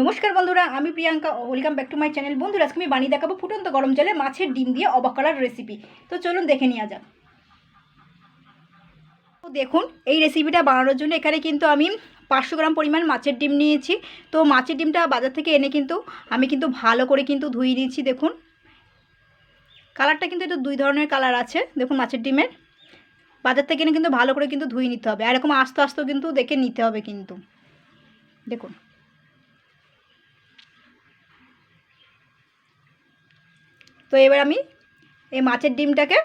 নমস্কার বন্ধুরা, আমি Priyanka welcome back to my channel বন্ধুরা, আজকে আমি বানিয়ে দেখাবো ফুটন্ত গরম জলে মাছের ডিম দিয়ে অবাক করার রেসিপি তো চলুন দেখে নেওয়া যাক। তো দেখুন, এই রেসিপিটা বানানোর জন্য এখানে কিন্তু আমি পাঁচশো গ্রাম পরিমাণ মাছের ডিম নিয়েছি। তো মাছের ডিমটা বাজার থেকে এনে কিন্তু আমি কিন্তু ভালো করে কিন্তু ধুয়ে নিয়েছি, দেখুন। কালারটা কিন্তু একটু দুই ধরনের কালার আছে, দেখুন মাছের ডিমের। বাজার থেকে এনে কিন্তু ভালো করে কিন্তু ধুয়ে নিতে হবে। এরকম আস্তে আস্তে কিন্তু দেখে নিতে হবে কিন্তু। দেখুন। তো এবার আমি এই মাছের ডিমটাকে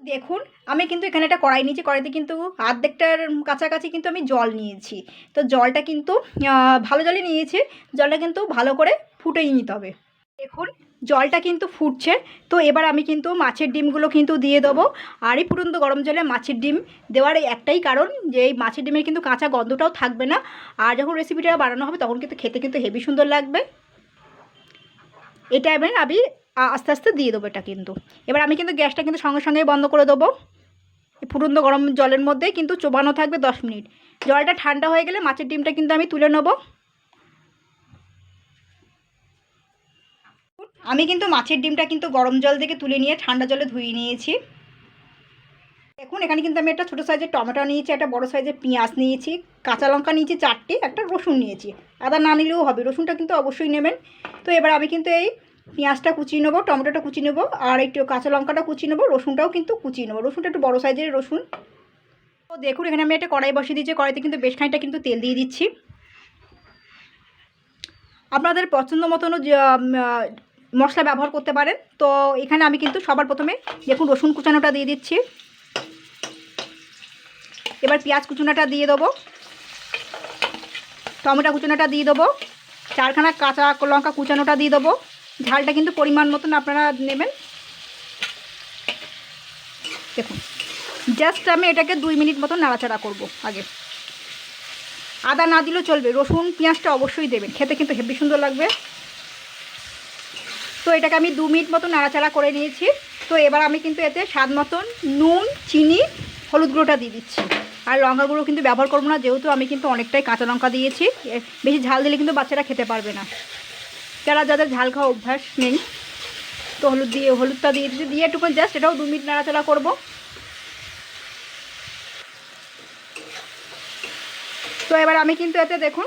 দেখুন, আমি কিন্তু এখানে একটা কড়াই নিয়েছি, কড়াইতে কিন্তু আর্ধেকটার কাছাকাছি কিন্তু আমি জল নিয়েছি। তো জলটা কিন্তু ভালো জলে নিয়েছি, জলটা কিন্তু ভালো করে ফুটিয়ে নিতে হবে। দেখুন, জলটা কিন্তু ফুটছে, তো এবার আমি কিন্তু মাছের ডিমগুলো কিন্তু দিয়ে দেবো। আর এই ফুটন্ত গরম জলে মাছের ডিম দেওয়ার একটাই কারণ যে এই মাছের ডিমের কিন্তু কাঁচা গন্ধটাও থাকবে না। আর যখন রেসিপিটা বানানো হবে, তখন কিন্তু খেতে কিন্তু হেভি সুন্দর লাগবে। এটা এবার আমি আস্তে আস্তে দিয়ে দেবো এটা কিন্তু। এবার আমি কিন্তু গ্যাসটা কিন্তু সঙ্গে সঙ্গেই বন্ধ করে দেবো। ফুটন্ত গরম জলের মধ্যে কিন্তু চোবানো থাকবে দশ মিনিট। জলটা ঠান্ডা হয়ে গেলে মাছের ডিমটা কিন্তু আমি তুলে নেব। আমি কিন্তু মাছের ডিমটা কিন্তু গরম জল থেকে তুলে নিয়ে ঠান্ডা জলে ধুয়ে নিয়েছি। দেখুন, এখানে কিন্তু আমি একটা ছোটো সাইজের টমেটো নিয়েছি, একটা বড় সাইজের পেঁয়াজ নিয়েছি, কাঁচা লঙ্কা নিয়েছি, চারটে, একটা রসুন নিয়েছি। আদা না নিলেও হবে, রসুনটা কিন্তু অবশ্যই নেবেন। তো এবার আমি কিন্তু এই পেঁয়াজটা কুচিয়ে নেব, টমেটোটা কুচিয়ে নেব, আর একটু কাঁচা লঙ্কাটা কুচিয়ে নেব, রসুনটাও কিন্তু কুচিয়ে নেব। রসুনটা একটু বড়ো সাইজের রসুন। তো দেখুন, এখানে আমি একটা কড়াই বসিয়ে দিয়েছি। কড়াইতে কিন্তু বেশ খানিকটা কিন্তু তেল দিয়ে দিচ্ছি। আপনাদের পছন্দ মতনও মশলা ব্যবহার করতে পারেন। তো এখানে আমি কিন্তু সবার প্রথমে দেখুন, রসুন কুচানোটা দিয়ে দিচ্ছি। এবার পেঁয়াজ কুচুনাটা দিয়ে দেবো। টমেটো কুচানোটা দিয়ে দেবো। চারখানা কাঁচা লঙ্কা কুচানোটা দিয়ে দেবো। ঝালটা কিন্তু পরিমাণ মতন আপনারা নেবেন। দেখুন জাস্ট আমি এটাকে দুই মিনিট মতন নাড়াচাড়া করব আগে। আদা না দিলেও চলবে, রসুন, পেঁয়াজটা অবশ্যই দেবেন, খেতে কিন্তু হেভি সুন্দর লাগবে। তো এটাকে আমি দু মিনিট মতো নাড়াচাড়া করে নিয়েছি। তো এবার আমি কিন্তু এতে স্বাদ মতন নুন, চিনি, হলুদ গুঁড়োটা দিয়ে দিচ্ছি। আর লঙ্কা গুঁড়ো কিন্তু ব্যবহার করব না, যেহেতু আমি কিন্তু অনেকটাই কাঁচা লঙ্কা দিয়েছি। বেশি ঝাল দিলে কিন্তু বাচ্চারা খেতে পারবে না। যারা যাদের ঝাল খাওয়া অভ্যাস নেই, তো হলুদ দিয়ে, হলুদটা দিয়ে দিচ্ছি দিয়ে একটু জাস্ট এটাও দু মিনিট নাড়াচাড়া করব। তো এবার আমি কিন্তু এতে দেখুন,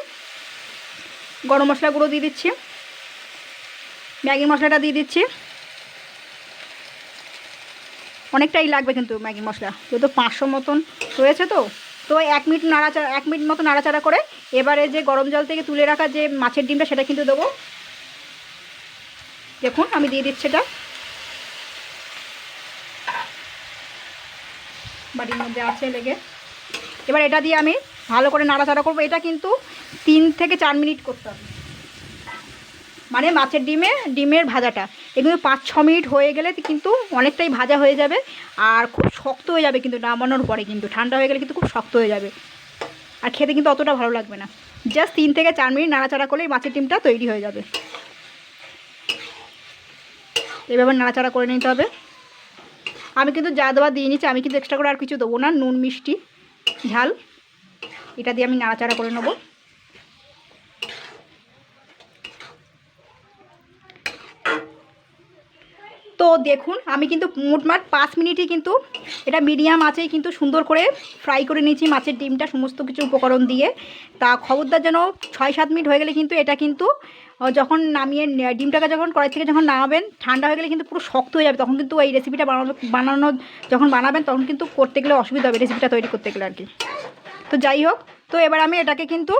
গরম মশলা গুঁড়ো দিয়ে দিচ্ছি, ম্যাগি মশলাটা দিয়ে দিচ্ছি। অনেকটাই লাগবে কিন্তু ম্যাগি মশলা, যেহেতু পাঁচশো মতন রয়েছে তো তো এক মিনিট নাড়াচাড়া এক মিনিট মতো নাড়াচাড়া করে এবারে যে গরম জল থেকে তুলে রাখা যে মাছের ডিমটা সেটা কিন্তু দেবো। দেখুন, আমি দিয়ে দিচ্ছি এটা। বাড়ির মধ্যে আছে লেগে। এবার এটা দিয়ে আমি ভালো করে নাড়াচাড়া করব। এটা কিন্তু তিন থেকে চার মিনিট করতে হবে। মানে মাছের ডিমে, ডিমের ভাজাটা। এগুলো পাঁচ, ছ মিনিট হয়ে গেলে কিন্তু অনেকটাই ভাজা হয়ে যাবে আর খুব শক্ত হয়ে যাবে কিন্তু নামানোর পরে কিন্তু। ঠান্ডা হয়ে গেলে কিন্তু খুব শক্ত হয়ে যাবে। আর খেতে কিন্তু অতটা ভালো লাগবে না। জাস্ট তিন থেকে চার মিনিট নাড়াচাড়া করলেই মাছের ডিমটা তৈরি হয়ে যাবে। এভাবে নাড়াচাড়া করে নিতে হবে। আমি কিন্তু যা দেওয়া দিয়ে নিচ্ছি, আমি কিন্তু এক্সট্রা করে আর কিছু দেবো না। নুন, মিষ্টি, ঝাল, এটা দিয়ে আমি নাড়াচাড়া করে নেব। তো দেখুন, আমি কিন্তু মোটমাট পাঁচ মিনিটই কিন্তু এটা মিডিয়াম আছেই কিন্তু সুন্দর করে ফ্রাই করে নিয়েছি মাছের ডিমটা, সমস্ত কিছু উপকরণ দিয়ে। তা খবরদার যেন ছয় সাত মিনিট হয়ে গেলে কিন্তু এটা কিন্তু যখন নামিয়ে ডিমটাকে যখন কড়াই থেকে যখন নামাবেন, ঠান্ডা হয়ে গেলে কিন্তু পুরো শক্ত হয়ে যাবে। তখন কিন্তু এই রেসিপিটা বানানো বানানো যখন বানাবেন, তখন কিন্তু করতে গেলে অসুবিধা হবে রেসিপিটা তৈরি করতে গেলে আর কি তো যাই হোক, তো এবার আমি এটাকে কিন্তু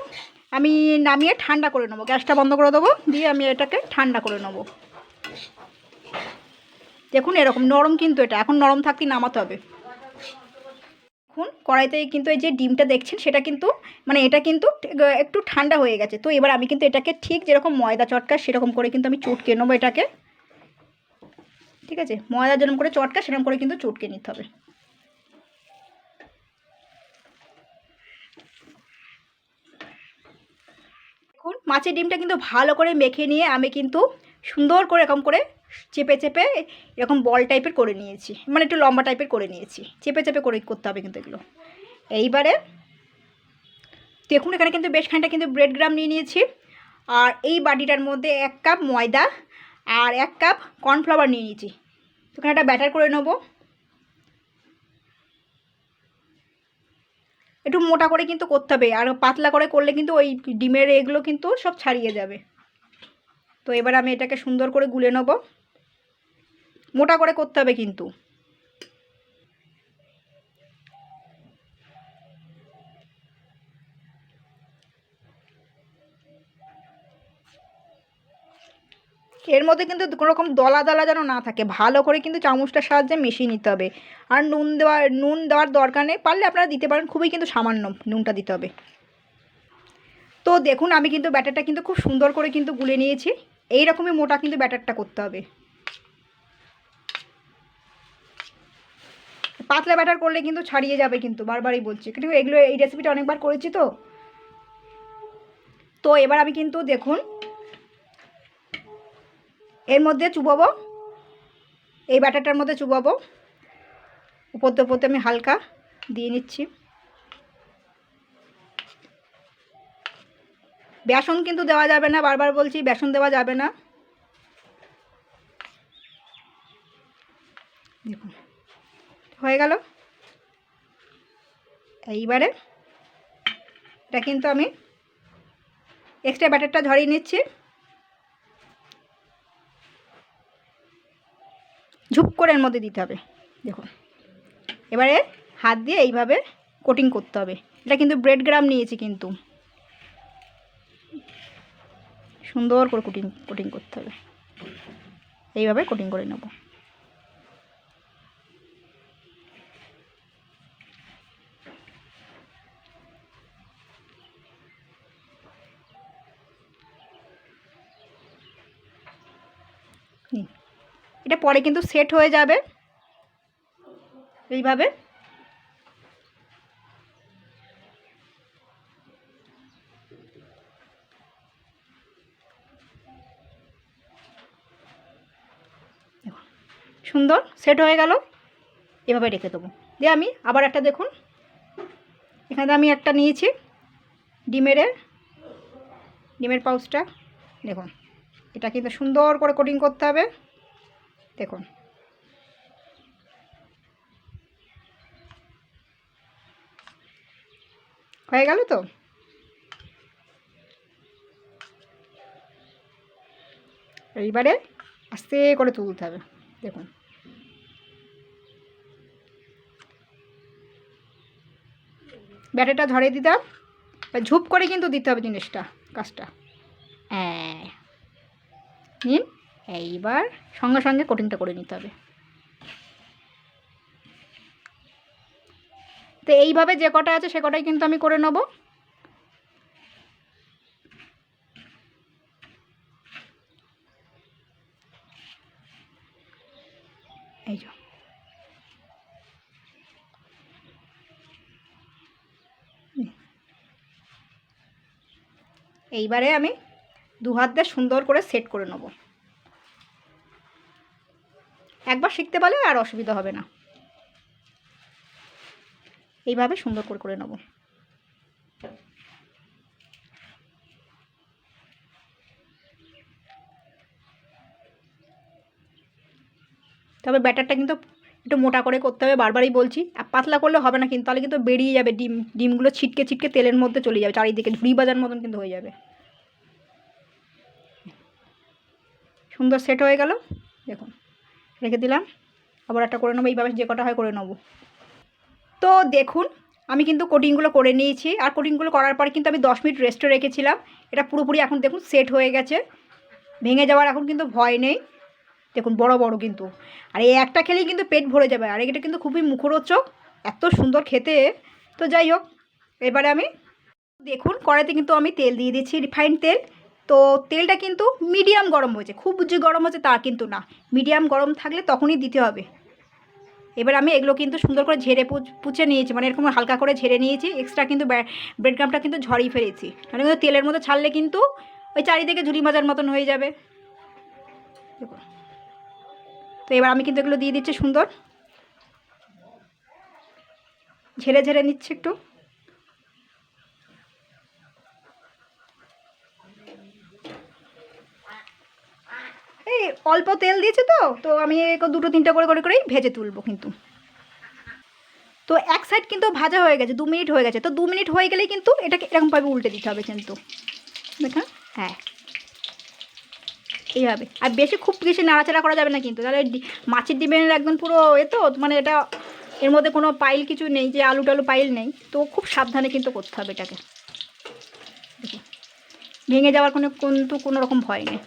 আমি নামিয়ে ঠান্ডা করে নেব। গ্যাসটা বন্ধ করে দেবো, দিয়ে আমি এটাকে ঠান্ডা করে নেব। দেখুন এরকম নরম কিন্তু এটা। এখন নরম থাকতে নামাতে হবে। এখন কড়াইতে কিন্তু এই যে ডিমটা দেখছেন, সেটা কিন্তু মানে এটা কিন্তু একটু ঠান্ডা হয়ে গেছে। তো এবার আমি কিন্তু এটাকে ঠিক যেরকম ময়দা চটকা সেরকম করে কিন্তু আমি চটকে নেব এটাকে। ঠিক আছে? ময়দা যেরকম করে চটকা সেরকম করে কিন্তু চটকে নিতে হবে। দেখুন, মাছের ডিমটা কিন্তু ভালো করে মেখে নিয়ে আমি কিন্তু সুন্দর করে এরকম করে চেপে চেপে এরকম বল টাইপের করে নিয়েছি। মানে একটু লম্বা টাইপের করে নিয়েছি। চেপে চেপে করে করতে হবে কিন্তু এগুলো। এইবারে দেখুন, এখানে কিন্তু বেশ খানিকটা কিন্তু ব্রেড গ্রাম নিয়ে নিয়েছি। আর এই বাটিটার মধ্যে এক কাপ ময়দা আর এক কাপ কর্নফ্লাওয়ার নিয়ে নিয়েছি। তো এখানে একটা ব্যাটার করে নেব। একটু মোটা করে কিন্তু করতে হবে। আর পাতলা করে করলে কিন্তু ওই ডিমের এগুলো কিন্তু সব ছাড়িয়ে যাবে। তো এবার আমি এটাকে সুন্দর করে গুলে নেব। মোটা করে করতে হবে কিন্তু। এর মধ্যে কিন্তু কোনো রকম দলা দলা যেন না থাকে, ভালো করে কিন্তু চামচটার সাহায্যে মিশিয়ে নিতে হবে। আর নুন দেওয়ার নুন দেওয়ার দরকার নেই, পারলে আপনারা দিতে পারেন, খুবই কিন্তু সামান্য নুনটা দিতে হবে। তো দেখুন, আমি কিন্তু ব্যাটারটা কিন্তু খুব সুন্দর করে কিন্তু গুলে নিয়েছি। এই রকমই মোটা কিন্তু ব্যাটারটা করতে হবে। পাতলা ব্যাটার করলে কিন্তু ছাড়িয়ে যাবে কিন্তু, বারবারই বলছি। কিন্তু এগুলো, এই রেসিপিটা অনেকবার করেছি তো। তো এবার আমি কিন্তু দেখুন, এর মধ্যে চুবাবো, এই ব্যাটারটার মধ্যে চুবাবো। উপর উপরতে আমি হালকা দিয়ে নিচ্ছি। বেসন কিন্তু দেওয়া যাবে না, বারবার বলছি বেসন দেওয়া যাবে না। দেখুন, হয়ে গেল। এইবারে এটা কিন্তু আমি এক্সট্রা ব্যাটারটা ঝরিয়ে নিচ্ছি। ঝুপ করে এর মধ্যে দিতে হবে, দেখুন। এবারে হাত দিয়ে এইভাবে কোটিং করতে হবে। এটা কিন্তু ব্রেড গ্রাম নিয়েছি কিন্তু। সুন্দর করে কোটিং কোটিং করতে হবে। এইভাবে কোটিং করে নেব। এটা পরে কিন্তু সেট হয়ে যাবে। এইভাবে দেখুন, সুন্দর সেট হয়ে গেল। এভাবে রেখে দেবো। দিয়ে আমি আবার একটা দেখুন। এখানে আমি একটা নিয়েছি ডিমের ডিমের পাউচটা দেখুন, এটা কিন্তু সুন্দর করে কোটিং করতে হবে। দেখুন। হয়ে গেল তো? এইবারে আস্তে করে তুলতে হবে। দেখুন। ব্যাটারটা ধরে দিতাম। ঝুপ করে কিন্তু দিতে হবে জিনিসটা, কাজটা। হ্যাঁ নিন। এইবার সঙ্গে সঙ্গে কোটিংটা করে নিতে হবে। তো এইভাবে যে কটা আছে সে কটাই কিন্তু আমি করে নেব এই যে এইবারে আমি দু হাত দিয়ে সুন্দর করে সেট করে নেব। একবার শিখতে পারলে আর অসুবিধা হবে না। এইভাবে সুন্দর করে করে নেব। তবে ব্যাটারটা কিন্তু একটু মোটা করে করতে হবে, বারবারই বলছি। আর পাতলা করলে হবে না কিন্তু, তাহলে কিন্তু বেরিয়ে যাবে, ডিম, ডিমগুলো ছিটকে ছিটকে তেলের মধ্যে চলে যাবে, চারিদিকে ঝুড়ি বাজার মতন কিন্তু হয়ে যাবে। সুন্দর সেট হয়ে গেল। দেখুন, রেখে দিলাম। আবার একটা করে নেব, এইভাবে যে কটা হয় করে নেব। তো দেখুন, আমি কিন্তু কোটিংগুলো করে নিয়েছি। আর কোটিংগুলো করার পরে কিন্তু আমি দশ মিনিট রেস্টে রেখেছিলাম। এটা পুরোপুরি এখন দেখুন সেট হয়ে গেছে। ভেঙে যাওয়ার এখন কিন্তু ভয় নেই। দেখুন, বড় বড় কিন্তু। আর এই একটা খেলেই কিন্তু পেট ভরে যাবে। আর এটা কিন্তু খুবই মুখরোচক, এত সুন্দর খেতে। তো যাই হোক, এবারে আমি, দেখুন, কড়াইতে কিন্তু আমি তেল দিয়ে দিচ্ছি রিফাইন্ড তেল। তো তেলটা কিন্তু মিডিয়াম গরম হয়েছে। খুব যে গরম হচ্ছে তা কিন্তু না। মিডিয়াম গরম থাকলে তখনই দিতে হবে। এবার আমি এগুলো কিন্তু সুন্দর করে ঝেড়ে পুচে নিয়েছি। মানে এরকম হালকা করে ঝেড়ে নিয়েছি। এক্সট্রা কিন্তু ব্রেড ক্রামটা কিন্তু ঝরিয়ে ফেলেছি। মানে কিন্তু তেলের মধ্যে ছাড়লে কিন্তু ওই চারিদিকে ঝুড়ি মাজার মতন হয়ে যাবে। তো এবার আমি কিন্তু এগুলো দিয়ে দিচ্ছি সুন্দর। ঝেড়ে ঝেড়ে নিচ্ছি একটু। অল্প তেল দিয়েছি তো তো আমি দুটো তিনটা করে করে করেই ভেজে তুলবো কিন্তু। তো এক সাইড কিন্তু ভাজা হয়ে গেছে, দু মিনিট হয়ে গেছে। তো দু মিনিট হয়ে গেলেই কিন্তু এটাকে এরকমভাবে উল্টে দিতে হবে কিন্তু। দেখেন হ্যাঁ। এইভাবে। আর বেশি খুব বেশি নাড়াচাড়া করা যাবে না কিন্তু। তাহলে মাছের ডিমের একদম পুরো এ তো মানে এটা এর মধ্যে কোনো পাইল কিছু নেই যে আলু টালু পাইল নেই। তো খুব সাবধানে কিন্তু করতে হবে এটাকে। ভেঙে যাওয়ার কোনো কিন্তু কোনো রকম ভয় নেই।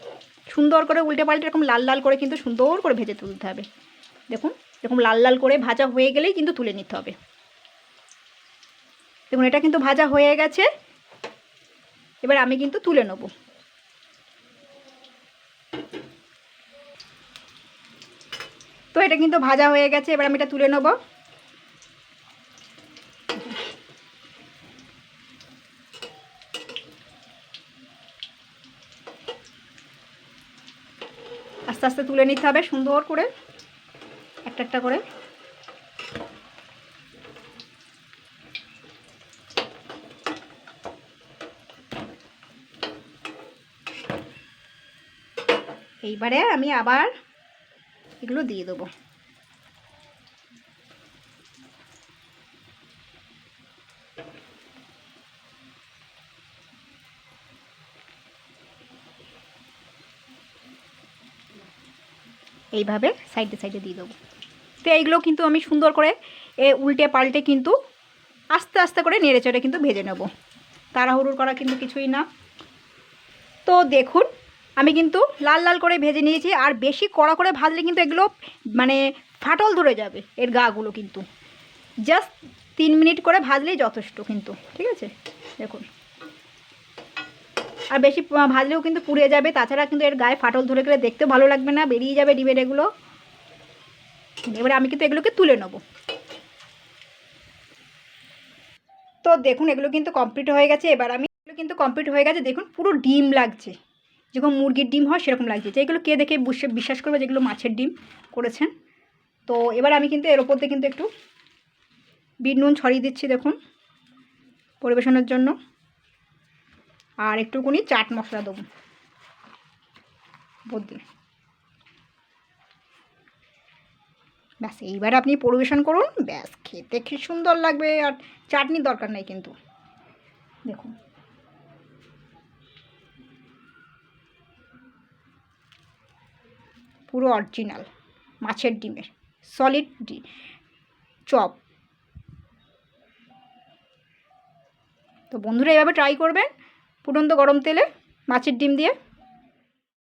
সুন্দর করে উল্টে পাল্টে এরকম লাল লাল করে কিন্তু সুন্দর করে ভেজে তুলতে হবে। দেখুন, এরকম লাল লাল করে ভাজা হয়ে গেলেই কিন্তু তুলে নিতে হবে। দেখুন, এটা কিন্তু ভাজা হয়ে গেছে। এবার আমি কিন্তু তুলে নেব। তো এটা কিন্তু ভাজা হয়ে গেছে, এবার আমি এটা তুলে নেব। আস্তে আস্তে তুলে নিতে হবে, সুন্দর করে। একটা একটা করে। এইবারে আমি আবার এগুলো দিয়ে দেবো। এইভাবে সাইডে সাইডে দিয়ে দেবো। তো এইগুলো কিন্তু আমি সুন্দর করে, এ উল্টে পাল্টে কিন্তু আস্তে আস্তে করে নেড়ে চেড়ে কিন্তু ভেজে নেব। তাড়াহুড়োর করা কিন্তু কিছুই না। তো দেখুন, আমি কিন্তু লাল লাল করে ভেজে নিয়েছি, আর বেশি কড়া করে ভাজলে কিন্তু এগুলো মানে ফাটল ধরে যাবে এর গাগুলো কিন্তু। জাস্ট তিন মিনিট করে ভাজলেই যথেষ্ট কিন্তু, ঠিক আছে? দেখুন। আর বেশি ভাজলেও কিন্তু পুড়ে যাবে। তাছাড়া কিন্তু এর গায়ে ফাটল ধরে গেলে দেখতে ভালো লাগবে না, বেরিয়ে যাবে ডিমের এগুলো। এবারে আমি কিন্তু এগুলোকে তুলে নেব। তো দেখুন, এগুলো কিন্তু কমপ্লিট হয়ে গেছে। এবার আমি এগুলো কিন্তু কমপ্লিট হয়ে গেছে। দেখুন, পুরো ডিম লাগছে। যেরকম মুরগির ডিম হয়, সেরকম লাগছে। যে এগুলো কে দেখে বিশ্বাস করবে যেগুলো মাছের ডিম করেছেন। তো এবার আমি কিন্তু এর ওপর দিয়ে কিন্তু একটু বিট নুন ছড়িয়ে দিচ্ছি, দেখুন, পরিবেশনের জন্য। আর একটুকুনি চাট মশলা দেবো। দিয়ে ব্যাস, এইবার আপনি পরিবেশন করুন। ব্যাস, খেতে কি সুন্দর লাগবে আর চাটনির দরকার নেই কিন্তু। দেখুন। পুরো অরিজিনাল মাছের ডিমের সলিড চপ। তো বন্ধুরা, এভাবে ট্রাই করবেন। ফুটন্ত গরম তেলে মাছের ডিম দিয়ে